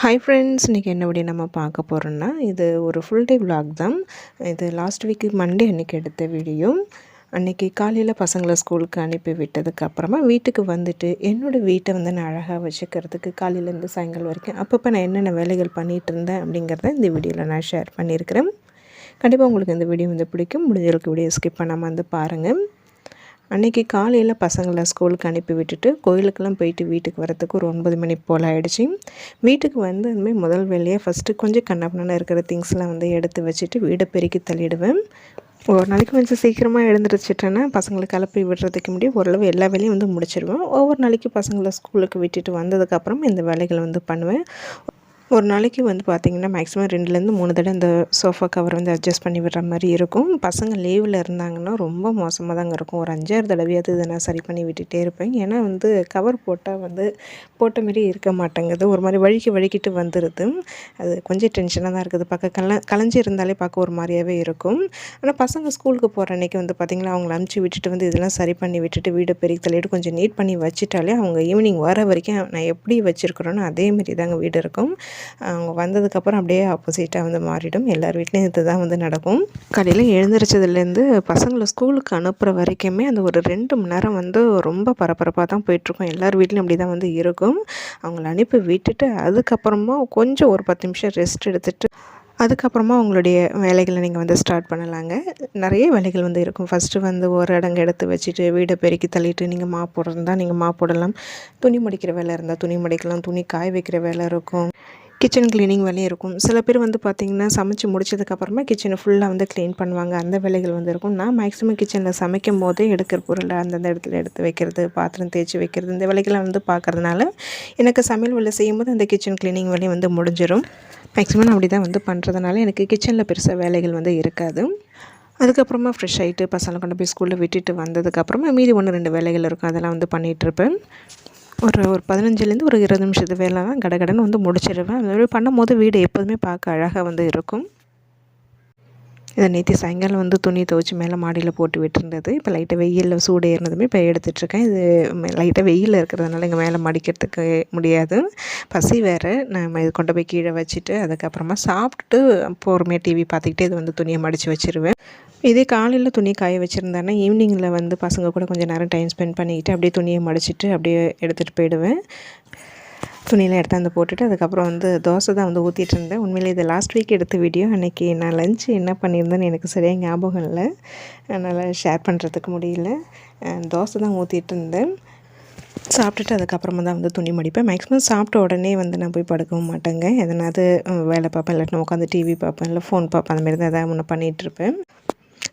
Hi friends இன்றைக்கி என்ன video நம்ம பார்க்க போகிறோன்னா இது ஒரு ஃபுல் டே vlog தான். இது லாஸ்ட் வீக்கு மண்டே அன்றைக்கி எடுத்த வீடியோ அன்றைக்கி காலையில் பசங்களை ஸ்கூலுக்கு அனுப்பி விட்டதுக்கு அப்புறமா வீட்டுக்கு வந்துட்டு என்னோடய வீட்டை வந்து நான் அழகாக வச்சுக்கிறதுக்கு காலையிலேருந்து சாயங்காலம் வரைக்கும் அப்பப்போ நான் என்னென்ன வேலைகள் பண்ணிகிட்டு இருந்தேன் அப்படிங்கிறத இந்த வீடியோவில் நான் ஷேர் பண்ணியிருக்கிறேன். கண்டிப்பாக உங்களுக்கு இந்த வீடியோ வந்து பிடிக்கும். முடிஞ்சளவுக்கு வீடியோ ஸ்கிப் பண்ணாமல் வந்து பாருங்கள் அன்றைக்கி காலையில் பசங்களை ஸ்கூலுக்கு அனுப்பி விட்டுட்டு கோயிலுக்கெல்லாம் போயிட்டு வீட்டுக்கு வரத்துக்கு ஒரு ஒன்பது மணி போல் ஆகிடுச்சி வீட்டுக்கு வந்து முதல் வேலையாக ஃபஸ்ட்டு கொஞ்சம் கண்ணப்பண்ண இருக்கிற திங்ஸ்லாம் வந்து எடுத்து வச்சுட்டு வீடை பெருக்கி தள்ளிடுவேன். ஒரு நாளைக்கு கொஞ்சம் சீக்கிரமாக எழுந்திரிச்சிட்டேன்னா பசங்களை கிளப்பி விடுறதுக்கு முடியும் ஓரளவு எல்லா வேலையும் வந்து முடிச்சிடுவேன் ஒவ்வொரு நாளைக்கு பசங்களை ஸ்கூலுக்கு விட்டுட்டு வந்ததுக்கப்புறம் இந்த வேலைகளை வந்து பண்ணுவேன். ஒரு நாளைக்கு வந்து பார்த்திங்கன்னா மேக்ஸிமம் ரெண்டுலேருந்து மூணு தடவை இந்த சோஃபா கவர் வந்து அட்ஜஸ்ட் பண்ணி விடுற மாதிரி இருக்கும். பசங்க லீவில் இருந்தாங்கன்னா ரொம்ப மோசமாக தாங்க இருக்கும். ஒரு அஞ்சாறு தடவையாவது இதை நான் சரி பண்ணி விட்டுகிட்டே இருப்பேன். ஏன்னா வந்து கவர் போட்டால் வந்து போட்ட மாரி இருக்க மாட்டேங்குது. ஒரு மாதிரி வழுக்கி வழுக்கிட்டு வந்துடுது அது கொஞ்சம் டென்ஷனாக தான் இருக்குது. பார்க்க கல கலைஞ்சி இருந்தாலே பார்க்க ஒரு மாதிரியாகவே இருக்கும். ஆனால் பசங்க ஸ்கூலுக்கு போகிற அன்றைக்கி வந்து பார்த்திங்கன்னா அவங்கள அனுப்பிச்சி விட்டுட்டு வந்து இதெல்லாம் சரி பண்ணி விட்டுட்டு வீடு பெருக்கி தள்ளிட்டு கொஞ்சம் நீட் பண்ணி வச்சுட்டாலே அவங்க ஈவினிங் வர வரைக்கும் நான் எப்படி வச்சுருக்குறேனோ அதே தாங்க வீடு இருக்கும். அவங்க வந்ததுக்கப்புறம் அப்படியே ஆப்போசிட்டாக வந்து மாறிடும். எல்லார் வீட்லேயும் இது தான் வந்து நடக்கும். காலையில் எழுந்திரிச்சதுலேருந்து பசங்களை ஸ்கூலுக்கு அனுப்புகிற வரைக்குமே அந்த ஒரு ரெண்டு மணி நேரம் வந்து ரொம்ப பரபரப்பாக தான் போயிட்டுருக்கும். எல்லார் வீட்லேயும் அப்படி தான் வந்து இருக்கும். அவங்கள அனுப்பி விட்டுட்டு அதுக்கப்புறமா கொஞ்சம் ஒரு பத்து நிமிஷம் ரெஸ்ட் எடுத்துகிட்டு அதுக்கப்புறமா உங்களுடைய வேலைகளை நீங்கள் வந்து ஸ்டார்ட் பண்ணலாங்க. நிறைய வேலைகள் வந்து இருக்கும். ஃபஸ்ட்டு வந்து ஒரு இடங்க எடுத்து வச்சுட்டு வீடை பெருக்கி தள்ளிட்டு நீங்கள் மா போடுறதா நீங்கள் மா போடலாம். துணி மடிக்கிற வேலை இருந்தால் துணி மடிக்கலாம். துணி காய வைக்கிற வேலை இருக்கும். கிச்சன் க்ளீனிங் வேலையும் இருக்கும். சில பேர் வந்து பார்த்திங்கன்னா சமைச்சு முடிச்சதுக்கப்புறமா கிச்சனை ஃபுல்லாக வந்து க்ளீன் பண்ணுவாங்க. அந்த வேலைகள் வந்து இருக்கும். நான் மேக்ஸிமம் கிச்சனில் சமைக்கும் போதே எடுக்கிற பொருளை அந்தந்த இடத்துல எடுத்து வைக்கிறது பாத்திரம் தேய்ச்சி வைக்கிறது இந்த வேலைகளை வந்து பார்க்குறதுனால எனக்கு சமையல் வேலை செய்யும்போது அந்த கிச்சன் க்ளீனிங் வேலையும் வந்து முடிஞ்சிடும் மேக்ஸிமம் நான் அப்படி தான் வந்து பண்ணுறதுனால எனக்கு கிச்சனில் பெருசாக வேலைகள் வந்து இருக்காது. அதுக்கப்புறமா ஃப்ரெஷ் ஆகிட்டு பசங்களை கொண்டு போய் ஸ்கூலில் விட்டுட்டு வந்ததுக்கப்புறமா மீதி ஒன்று ரெண்டு வேலைகள் இருக்கும். அதெல்லாம் வந்து பண்ணிகிட்ருப்பேன் ஒரு ஒரு பதினஞ்சுலேருந்து ஒரு இருபது நிமிஷத்து வேலை தான். கடகடன்னு வந்து முடிச்சிடுவேன் அது மாதிரி பண்ணும்போது வீடு எப்போதுமே பார்க்க அழகாக வந்து இருக்கும். இதை நேற்று சாயங்காலம் வந்து துணி துவைச்சி மேலே மாடியில் போட்டு விட்டுருந்தது. இப்போ லைட்டாக வெயிலில் சூடு ஏறினதுமே இப்போ எடுத்துகிட்ருக்கேன் இது லைட்டாக வெயிலில் இருக்கிறதுனால இங்கே மேலே மடிக்கிறதுக்கு முடியாது. பசி வேறு. நான் இது கொண்டு போய் கீழே வச்சுட்டு அதுக்கப்புறமா சாப்பிட்டுட்டு பொறுமையாக டிவி பார்த்துக்கிட்டே இது வந்து துணியை மடித்து வச்சுருவேன். இதே காலையில் துணி காய வச்சுருந்தேன்னா ஈவினிங்கில் வந்து பசங்க கூட கொஞ்சம் நேரம் டைம் ஸ்பெண்ட் பண்ணிக்கிட்டு அப்படியே துணியை மடிச்சிட்டு அப்படியே எடுத்துகிட்டு போயிடுவேன். துணியெலாம் எடுத்தாந்து போட்டுட்டு அதுக்கப்புறம் வந்து தோசை தான் வந்து ஊற்றிட்டு இருந்தேன். உண்மையிலே இது லாஸ்ட் வீக் எடுத்த வீடியோ அன்றைக்கி நான் லஞ்ச் என்ன பண்ணியிருந்தேன்னு எனக்கு சரியாக ஞாபகம் இல்லை. அதனால் ஷேர் பண்ணுறதுக்கு முடியல. தோசை தான் ஊற்றிட்டு இருந்தேன். சாப்பிட்டுட்டு அதுக்கப்புறமா தான் வந்து துணி மடிப்பேன். மேக்ஸிமம் சாப்பிட்ட உடனே வந்து நான் போய் படுக்கவும் மாட்டேங்க. எதனாவது வேலை பார்ப்பேன். இல்லாட்டினா உட்காந்து டிவி பார்ப்பேன். இல்லை ஃபோன் பார்ப்பேன். அந்த மாதிரி தான் எதாவது ஒன்று பண்ணிகிட்ருப்பேன்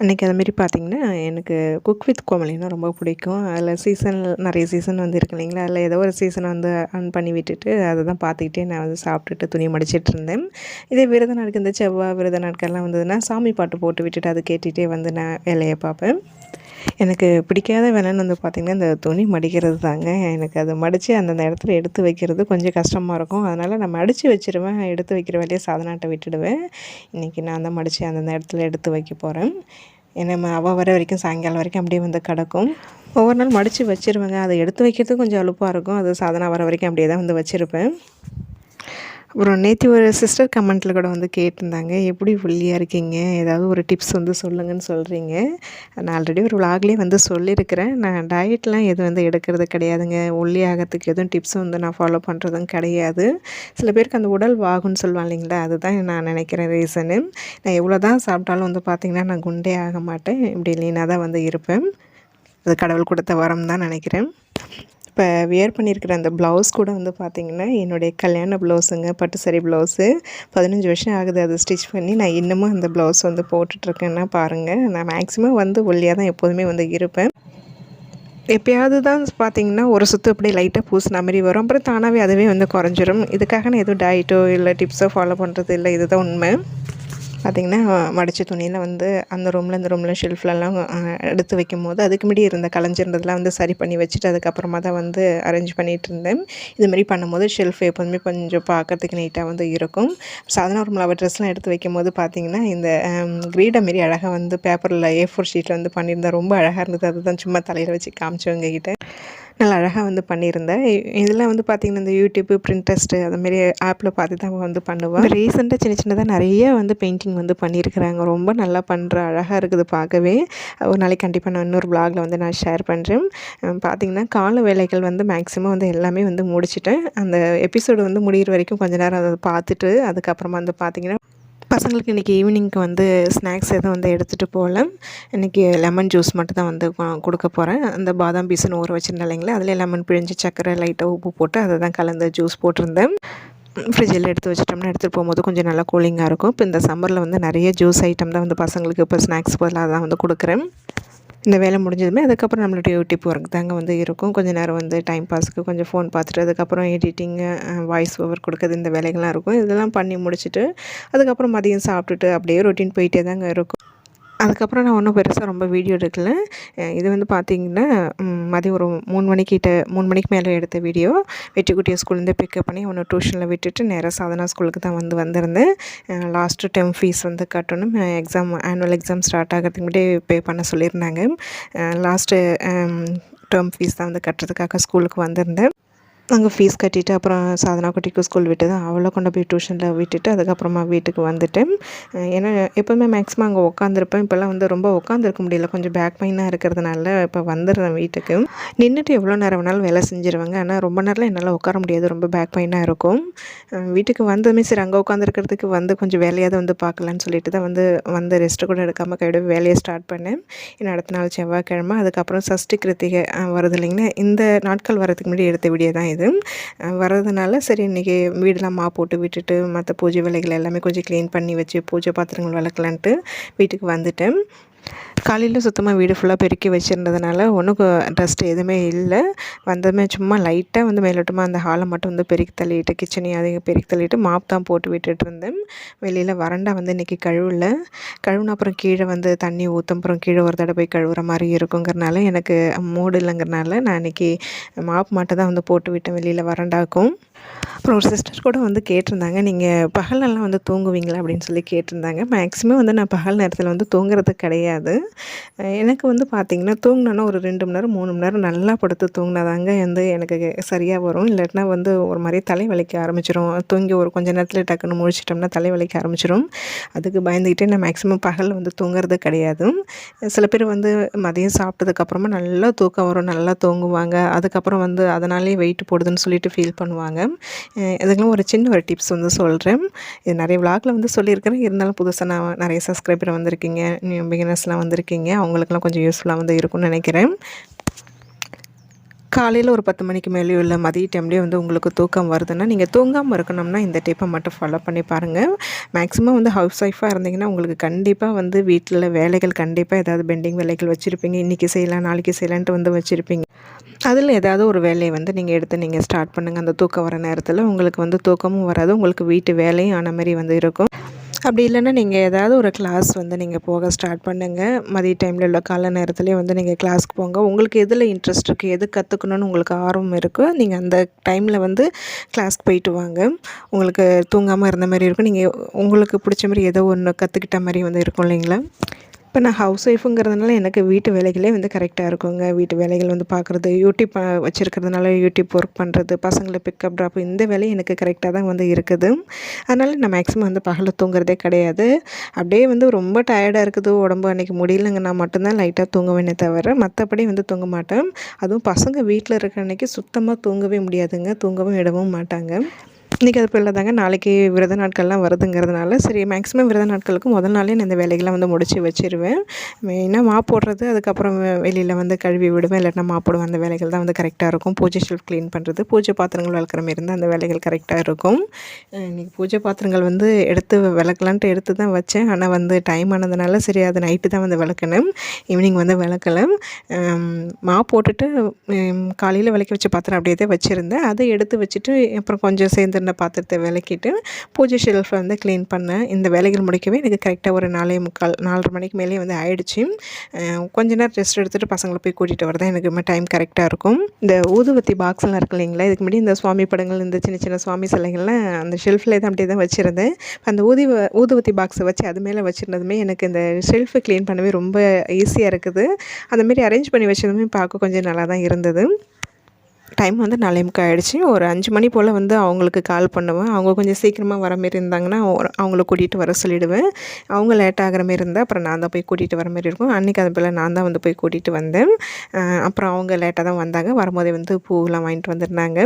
அன்றைக்கி அதுமாரி பார்த்திங்கன்னா எனக்கு குக் வித் கோமலினா ரொம்ப பிடிக்கும். அதில் சீசன் நிறைய சீசன் வந்து இருக்கு இல்லைங்களா? அதில் ஏதோ ஒரு சீசனை வந்து ஆன் பண்ணி விட்டுட்டு அதை தான் பார்த்துக்கிட்டே நான் வந்து சாப்பிட்டுட்டு துணி மடிச்சிட்டு இருந்தேன். இதே விரத நாட்கள் இந்த செவ்வாய் விரத நாட்கள்லாம் வந்ததுன்னா சாமி பாட்டு போட்டு விட்டுட்டு அதை கேட்டுகிட்டே வந்து நான் வேலையை பார்ப்பேன். எனக்கு பிடிக்காத வேலைன்னு வந்து பார்த்திங்கன்னா இந்த துணி மடிக்கிறது தாங்க. எனக்கு அதை மடித்து அந்தந்த இடத்துல எடுத்து வைக்கிறது கொஞ்சம் கஷ்டமாக இருக்கும். அதனால் நான் மடித்து வச்சுருவேன். எடுத்து வைக்கிற வேலையை சாதனாட்டை விட்டுடுவேன். இன்றைக்கி நான் தான் மடித்து அந்தந்த இடத்துல எடுத்து வைக்க போகிறேன் ஏன்னா அவள் வர வரைக்கும் சாயங்காலம் வரைக்கும் அப்படியே வந்து கிடக்கும். ஒவ்வொரு நாள் மடித்து வச்சுருவேங்க. அதை எடுத்து வைக்கிறதுக்கு கொஞ்சம் அலுப்பாக இருக்கும். அது சாதனை வர வரைக்கும் அப்படியே தான் வந்து வச்சுருப்பேன். அப்புறம் நேற்று ஒரு சிஸ்டர் கமெண்ட்டில் கூட வந்து கேட்டிருந்தாங்க. எப்படி ஒல்லியாக இருக்கீங்க? ஏதாவது ஒரு டிப்ஸ் வந்து சொல்லுங்கன்னு சொல்கிறீங்க நான் ஆல்ரெடி ஒரு விளாக்லேயே வந்து சொல்லியிருக்கிறேன். நான் டயட்லாம் எதுவும் வந்து எடுக்கிறது கிடையாதுங்க. ஒல்லி ஆகிறதுக்கு எதுவும் டிப்ஸ் வந்து நான் ஃபாலோ பண்ணுறதும் கிடையாது. சில பேருக்கு அந்த உடல் வாகுன்னு சொல்லுவாங்க இல்லைங்களா? அதுதான் நான் நினைக்கிறேன் ரீசனு நான் எவ்வளோ தான் சாப்பிட்டாலும் வந்து பார்த்திங்கன்னா நான் குண்டே ஆக மாட்டேன். இப்படி லீனாக தான் வந்து இருப்பேன். அது கடவுள் கொடுத்த வரம் தான் நினைக்கிறேன். இப்போ வியர் பண்ணியிருக்கிற அந்த ப்ளவுஸ் கூட வந்து பார்த்திங்கன்னா என்னுடைய கல்யாண ப்ளவுஸுங்க பட்டு சரி ப்ளவுஸு பதினஞ்சு வருஷம் ஆகுது அதை ஸ்டிச் பண்ணி. நான் இன்னமும் அந்த ப்ளவுஸ் வந்து போட்டுட்ருக்கேன்னா பாருங்கள் நான் மேக்ஸிமம் வந்து ஒல்லியாக தான் எப்போதுமே வந்து இருப்பேன். எப்பயாவது தான் பார்த்தீங்கன்னா ஒரு சுற்று அப்படியே லைட்டாக பூசின மாதிரி வரும். அப்புறம் தானாகவே அதுவே வந்து குறைஞ்சிரும். இதுக்காக நான் எதுவும் டயட்டோ இல்லை டிப்ஸோ ஃபாலோ பண்ணுறது இல்லை. இதுதான் உண்மை. பார்த்திங்கன்னா மடித்த துணியில் வந்து அந்த ரூமில் இந்த ரூமில் ஷெல்ஃப்லலாம் எடுத்து வைக்கும் போது அதுக்கு முன்னாடி இருந்த கலைஞ்சிருந்ததெல்லாம் வந்து சரி பண்ணி வச்சுட்டு அதுக்கப்புறமா தான் வந்து அரேஞ்ச் பண்ணிகிட்டு இருந்தேன். இதுமாரி பண்ணும்போது ஷெல்ஃப் எப்போதுமே கொஞ்சம் பார்க்கறதுக்கு நீட்டாக வந்து இருக்கும். சாதாரண ரூமில் அவள் ட்ரெஸ்லாம் எடுத்து வைக்கும் போது பார்த்திங்கன்னா இந்த கிரீடை மாரி அழகாக வந்து பேப்பரில் ஏ ஃபோர் ஷீட்டில் வந்து பண்ணியிருந்தேன் ரொம்ப அழகாக இருந்தது. அதுதான் சும்மா தலையில் வச்சு காமிச்சவங்க கிட்டே. நல்லா அழகாக வந்து பண்ணியிருந்தேன். இதெல்லாம் வந்து பார்த்திங்கன்னா இந்த யூடியூப்பு பிரிண்டஸ்ட்டு அதுமாரி ஆப்பில் பார்த்து தான் வந்து பண்ணுவேன். ரீசெண்டாக சின்ன சின்னதாக நிறைய வந்து பெயிண்டிங் வந்து பண்ணியிருக்கிறாங்க. ரொம்ப நல்லா பண்ணுற அழகாக இருக்குது பார்க்கவே ஒரு நாளைக்கு கண்டிப்பாக நான் இன்னொரு பிளாகில் வந்து நான் ஷேர் பண்ணுறேன் பார்த்திங்கன்னா கால வேலைகள் வந்து மேக்ஸிமம் வந்து எல்லாமே வந்து முடிச்சுட்டேன். அந்த எபிசோடு வந்து முடிகிற வரைக்கும் கொஞ்ச நேரம் அதை பார்த்துட்டு அதுக்கப்புறமா வந்து பார்த்திங்கன்னா பசங்களுக்கு இன்றைக்கி ஈவினிங்க்கு வந்து ஸ்நாக்ஸ் எதுவும் வந்து எடுத்துகிட்டு போகல. இன்றைக்கி லெமன் ஜூஸ் மட்டும் தான் வந்து கொடுக்க போகிறேன் அந்த பாதாம் பீஸுன்னு ஊற வச்சுருந்தேன் இல்லைங்களா? அதில் லெமன் பிழிஞ்சு சக்கரை லைட்டாக உப்பு போட்டு அதை தான் கலந்து ஜூஸ் போட்டிருந்தேன். ஃப்ரிட்ஜில் எடுத்து வச்சிட்டோம்னா எடுத்துகிட்டு போகும்போது கொஞ்சம் நல்லா கூலிங்காக இருக்கும். இப்போ இந்த சம்மரில் வந்து நிறைய ஜூஸ் ஐட்டம் தான் வந்து பசங்களுக்கு இப்போ ஸ்நாக்ஸ் பதிலாக தான் வந்து கொடுக்குறேன். இந்த வேலை முடிஞ்சதுமே அதுக்கப்புறம் நம்மளுடைய யூடியூப் ஒர்க் தாங்க வந்து இருக்கும். கொஞ்சம் நேரம் வந்து டைம் பாஸ்க்கு கொஞ்சம் ஃபோன் பார்த்துட்டு அதுக்கப்புறம் எடிட்டிங்கு வாய்ஸ் ஓவர் கொடுக்குறது இந்த வேலைகள்லாம் இருக்கும். இதெல்லாம் பண்ணி முடிச்சுட்டு அதுக்கப்புறம் மதியம் சாப்பிட்டுட்டு அப்படியே ரொட்டீன் போயிட்டே தாங்க இருக்கும். அதுக்கப்புறம் நான் ஒன்றும் பெருசாக ரொம்ப வீடியோ எடுக்கல. இது வந்து பார்த்திங்கன்னா மதியம் ஒரு மூணு மணிக்கிட்ட மூணு மணிக்கு மேலே எடுத்த வீடியோ வெற்றிக்குட்டியை ஸ்கூல்லேருந்து பிக்கப் பண்ணி ஒன்று டியூஷனில் விட்டுட்டு நேராக சாதனா ஸ்கூலுக்கு தான் வந்து வந்திருந்தேன். லாஸ்ட்டு டெர்ம் ஃபீஸ் வந்து கட்டணும். எக்ஸாம் ஆனுவல் எக்ஸாம் ஸ்டார்ட் ஆகிறதுக்கு முன்னாடி பே பண்ண சொல்லியிருந்தாங்க. லாஸ்ட்டு டேர்ம் ஃபீஸ் தான் வந்து கட்டுறதுக்காக ஸ்கூலுக்கு வந்திருந்தேன். அங்கே ஃபீஸ் கட்டிவிட்டு அப்புறம் சாதனா குட்டிக்கு ஸ்கூல் விட்டு தான் அவளை கொண்டு போய் டியூஷனில் விட்டுட்டு அதுக்கப்புறமா வீட்டுக்கு வந்துட்டேன் ஏன்னா எப்போவுமே மேக்ஸிமம் அங்கே உட்காந்துருப்பேன் இப்போல்லாம் வந்து ரொம்ப உட்காந்துருக்க முடியல. கொஞ்சம் பேக் பெயினாக இருக்கிறதுனால இப்போ வந்துடுறேன் வீட்டுக்கு. நின்றுட்டு எவ்வளோ நேரம் வேணாலும் வேலை செஞ்சுருவாங்க. ஆனால் ரொம்ப நேரம்லாம் என்னால் உட்கார முடியாது. ரொம்ப பேக் பெயினாக இருக்கும். வீட்டுக்கு வந்ததுமே சரி அங்கே உட்காந்துருக்கிறதுக்கு வந்து கொஞ்சம் வேலையாவது வந்து பார்க்கலான்னு சொல்லிட்டு தான் வந்து வந்து ரெஸ்ட்டு கூட எடுக்காமல் கையோட வேலையை ஸ்டார்ட் பண்ணேன். ஏன்னா அடுத்த நாள் செவ்வாய்க்கிழமை அதுக்கப்புறம் சஷ்டி கிருத்திகை வருது இல்லைங்களா? இந்த நாட்கள் வரதுக்கு முன்னாடி எடுத்த வீடியோ தான் இது. அஹ் வர்றதுனால சரி இன்றைக்கி வீடெல்லாம் மா போட்டு விட்டுட்டு மற்ற பூஜை வேலைகள் எல்லாமே கொஞ்சம் க்ளீன் பண்ணி வச்சு பூஜை பாத்திரங்கள் விளக்கலான்ட்டு வீட்டுக்கு வந்துட்டேன். காலையில் சுத்தமாக வீடு ஃபுல்லாக பெருக்கி வச்சுருந்ததுனால ஒன்றும் டஸ்ட் எதுவுமே இல்லை. வந்ததுமே சும்மா லைட்டாக வந்து மேலோட்டமாக அந்த ஹாலை மட்டும் வந்து பெருக்கி தள்ளிட்டு கிச்சனையும் அதையும் பெருக்கி தள்ளிட்டு மாப் தான் போட்டு விட்டுட்டு இருந்தேன். வெளியில் வறண்டா வந்து இன்றைக்கி கழுவல. கழுவுன அப்புறம் கீழே வந்து தண்ணி ஊற்றும் அப்புறம் கீழே ஒரு தடவை போய் கழுவுற மாதிரி இருக்குங்கிறனால எனக்கு மூடு இல்லைங்கிறனால நான் இன்றைக்கி மாப் மட்டும் தான் வந்து போட்டு விட்டேன் வெளியில் வறண்டாக்கும். அப்புறம் ஒரு சிஸ்டர் கூட வந்து கேட்டிருந்தாங்க நீங்கள் பகலெல்லாம் வந்து தூங்குவீங்களா? அப்படின்னு சொல்லி கேட்டிருந்தாங்க. மேக்ஸிமம் வந்து நான் பகல் நேரத்தில் வந்து தூங்குறது கிடையாது. எனக்கு வந்து பார்த்திங்கன்னா தூங்கினோன்னா ஒரு ரெண்டு மணி நேரம் மூணு மணி நேரம் நல்லா படுத்து தூங்கினாதாங்க வந்து எனக்கு சரியாக வரும். இல்லாட்டினா வந்து ஒரு மாதிரி தலை வலிக்க ஆரம்பிச்சிடும் தூங்கி ஒரு கொஞ்சம் நேரத்தில் டக்குன்னு முழிச்சிட்டோம்னா தலை வலிக்க ஆரம்பிச்சிடும் அதுக்கு பயந்துக்கிட்டே நான் மேக்ஸிமம் பகல் வந்து தூங்குறது கிடையாது. சில பேர் வந்து மதியம் சாப்பிட்டதுக்கப்புறமா நல்லா தூக்கம் வரும். நல்லா தூங்குவாங்க. அதுக்கப்புறம் வந்து அதனாலே வெயிட் போடுதுன்னு சொல்லிட்டு ஃபீல் பண்ணுவாங்க. இதுக்கெல்லாம் ஒரு சின்ன ஒரு டிப்ஸ் வந்து சொல்கிறேன் இது நிறைய விளாகில் வந்து சொல்லியிருக்கிறேன். இருந்தாலும் புதுசாக நான் நிறைய சப்ஸ்கிரைபர் வந்திருக்கீங்க நியூ பிகினர்ஸ்லாம் வந்திருக்கீங்க அவங்களுக்குலாம் கொஞ்சம் யூஸ்ஃபுல்லாக வந்து இருக்கும்னு நினைக்கிறேன். காலையில் ஒரு பத்து மணிக்கு மேலேயோ இல்லை மதிய டைம்லேயோ வந்து உங்களுக்கு தூக்கம் வருதுன்னா நீங்கள் தூங்காமல் இருக்கணும்னா இந்த டிப்பை மட்டும் ஃபாலோ பண்ணி பாருங்கள் மேக்ஸிமம் வந்து ஹவுஸ் ஒய்ஃபாக இருந்தீங்கன்னா உங்களுக்கு கண்டிப்பாக வந்து வீட்டில் வேலைகள் கண்டிப்பாக ஏதாவது பெண்டிங் வேலைகள் வச்சுருப்பீங்க. இன்றைக்கி செய்யலாம் நாளைக்கு செய்யலான்ட்டு வந்து வச்சுருப்பீங்க. அதில் ஏதாவது ஒரு வேலையை வந்து நீங்கள் எடுத்து நீங்கள் ஸ்டார்ட் பண்ணுங்கள் அந்த தூக்கம் வர நேரத்தில் உங்களுக்கு வந்து தூக்கமும் வராது. உங்களுக்கு வீட்டு வேலையும் ஆன மாதிரி வந்து இருக்கும். அப்படி இல்லைன்னா நீங்கள் ஏதாவது ஒரு கிளாஸ் வந்து நீங்கள் போக ஸ்டார்ட் பண்ணுங்கள் மதிய டைமில் உள்ள கால நேரத்துலேயே வந்து நீங்கள் கிளாஸ்க்கு போங்க. உங்களுக்கு எதில் இன்ட்ரெஸ்ட் இருக்குது எது கற்றுக்கணும்னு உங்களுக்கு ஆர்வம் இருக்கோ நீங்கள் அந்த டைமில் வந்து கிளாஸ்க்கு போயிட்டு வாங்க. உங்களுக்கு தூங்காமல் இருந்த மாதிரி இருக்கும். நீங்கள் உங்களுக்கு பிடிச்ச மாதிரி ஏதோ ஒன்று கற்றுக்கிட்ட மாதிரி வந்து இருக்கும் இல்லைங்களா? இப்போ நான் ஹவுஸ் ஒய்ஃபுங்கிறதுனால எனக்கு வீட்டு வேலைகளே வந்து கரெக்டாக இருக்குங்க. வீட்டு வேலைகள் வந்து பார்க்குறது யூடியூப் வச்சுருக்கிறதுனால யூடியூப் ஒர்க் பண்ணுறது பசங்களை பிக்கப் ட்ராப் இந்த வேலையும் எனக்கு கரெக்டாக தான் வந்து இருக்குது. அதனால் நான் மேக்ஸிமம் வந்து பகலில் தூங்குறதே கிடையாது. அப்படியே வந்து ரொம்ப டயர்டாக இருக்குது. உடம்பு அன்றைக்கி நான் மட்டும்தான் லைட்டாக தூங்குவேனே தவிர மற்றபடி வந்து தூங்க மாட்டேன். அதுவும் பசங்க வீட்டில் இருக்கிற அன்றைக்கி சுத்தமாக தூங்கவே முடியாதுங்க. தூங்கவும் விடவும் மாட்டாங்க. இன்றைக்கி அது பிள்ளை தாங்க. நாளைக்கு விரத நாட்கள்லாம் வருதுங்கிறதுனால சரி மேக்ஸிமம் விரத நாட்களுக்கு முதல் நாளே நான் இந்த வேலைகளை வந்து முடிச்சு வச்சுருவேன். மெயினாக மாப் போடுறது அதுக்கப்புறம் வெளியில் வந்து கழுவி விடுவேன். இல்லாட்டினா மா போடுவேன். அந்த வேலைகள் தான் வந்து கரெக்டாக இருக்கும். பூஜை ஷெல்ஃப் க்ளீன் பண்ணுறது பூஜை பாத்திரங்கள் வளர்க்குற மாரி இருந்தால் அந்த வேலைகள் கரெக்டாக இருக்கும். இன்றைக்கி பூஜை பாத்திரங்கள் வந்து எடுத்து விளக்கலான்ட்டு எடுத்து தான் வச்சேன். ஆனால் வந்து டைம் ஆனதுனால சரி அது நைட்டு தான் வந்து விளக்கணும். ஈவினிங் வந்து விளக்கலை மா போட்டுட்டு காலையில் விளக்கி வச்ச பாத்திரம் அப்படியே தான் வச்சுருந்தேன். அதை எடுத்து வச்சுட்டு அப்புறம் கொஞ்சம் சேர்ந்துருந்த பாத்திரத்தை விளக்கிட்டு பூஜை ஷெல்ஃபை வந்து க்ளீன் பண்ணேன் இந்த வேலைகள் முடிக்கவே எனக்கு கரெக்டாக ஒரு நாலே முக்கால் நாலரை மணிக்கு மேலே வந்து ஆயிடுச்சு. கொஞ்ச நேரம் ரெஸ்ட் எடுத்துகிட்டு பசங்களை போய் கூட்டிகிட்டு வரதான் எனக்கு டைம் கரெக்டாக இருக்கும். இந்த ஊதுவத்தி பாக்ஸ்லாம் இருக்கு இல்லைங்களா இதுக்கு முன்னாடி இந்த சுவாமி படங்கள் இந்த சின்ன சின்ன சுவாமி சிலைகள்லாம் அந்த ஷெல்ஃபில் தான் அப்படியே தான் வச்சுருந்தேன். அந்த ஊதி ஊதுவத்தி பாக்ஸை வச்சு அது மேலே வச்சுருந்ததுமே எனக்கு இந்த ஷெல்ஃபை க்ளீன் பண்ணவே ரொம்ப ஈஸியாக இருக்குது. அந்தமாரி அரேஞ்ச் பண்ணி வச்சதுமே பார்க்க கொஞ்சம் நல்லா தான் இருந்தது. டைம் வந்து நாலே முக்கால் ஒரு அஞ்சு மணி போல் வந்து அவங்களுக்கு கால் பண்ணுவேன். அவங்க கொஞ்சம் சீக்கிரமாக வர மாரி இருந்தாங்கன்னா அவங்கள கூட்டிகிட்டு வர சொல்லிவிடுவேன் அவங்க லேட் ஆகிற மாரி இருந்தால் அப்புறம் நான் தான் போய் கூட்டிகிட்டு வர மாரி இருக்கும். அன்றைக்கி அது போல் நான் தான் வந்து போய் கூட்டிகிட்டு வந்தேன். அப்புறம் அவங்க லேட்டாக தான் வந்தாங்க. வரும்போதே வந்து பூவெலாம் வாங்கிட்டு வந்திருந்தாங்க.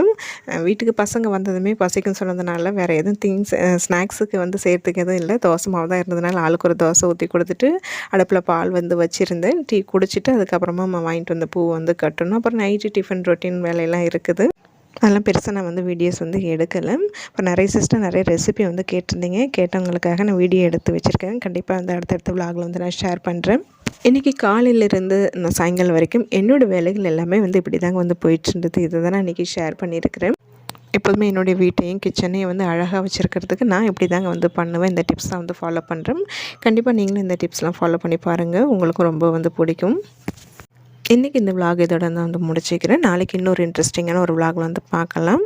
வீட்டுக்கு பசங்க வந்ததுமே பசிக்குன்னு சொன்னதுனால வேறு எதுவும் திங்ஸ் ஸ்நாக்ஸுக்கு வந்து செய்கிறதுக்கு எதுவும் இல்லை. தோசை மாவு தான் இருந்ததுனால ஆளுக்கு ஒரு தோசை ஊற்றி கொடுத்துட்டு அடுப்பில் பால் வந்து வச்சுருந்தேன். டீ குடிச்சிட்டு அதுக்கப்புறமா வாங்கிட்டு வந்த பூ வந்து கட்டணும். அப்புறம் நைட்டு டிஃபன் ரொட்டீன் வேலையெல்லாம் இருக்குது. அதெல்லாம் பெருசாக நான் வந்து வீடியோஸ் வந்து எடுக்கலை. இப்போ நிறைய சிஸ்டர் நிறைய ரெசிபி வந்து கேட்டிருந்தீங்க. கேட்டவங்களுக்காக நான் வீடியோ எடுத்து வச்சுருக்கேன். கண்டிப்பாக வந்து அடுத்தடுத்த விளாகில் வந்து நான் ஷேர் பண்ணுறேன் இன்றைக்கி காலையிலேருந்து நான் சாயங்காலம் வரைக்கும் என்னோடய வேலைகள் எல்லாமே வந்து இப்படி தாங்க வந்து போயிட்டு இருந்தது. இதை தான் நான் இன்றைக்கி ஷேர் பண்ணியிருக்கிறேன். எப்போதுமே என்னுடைய வீட்டையும் கிச்சனையும் வந்து அழகாக வச்சுருக்கிறதுக்கு நான் இப்படி தாங்க வந்து பண்ணுவேன். இந்த டிப்ஸ் தான் வந்து ஃபாலோ பண்ணுறேன் கண்டிப்பாக நீங்களும் இந்த டிப்ஸ்லாம் ஃபாலோ பண்ணி பாருங்கள் உங்களுக்கும் ரொம்ப வந்து பிடிக்கும். இன்றைக்கி இந்த vlog இதோட நான் வந்து முடிச்சுக்கிறேன். நாளைக்கு இன்னொரு இன்ட்ரெஸ்டிங்கான ஒரு vlog வந்து பார்க்கலாம்.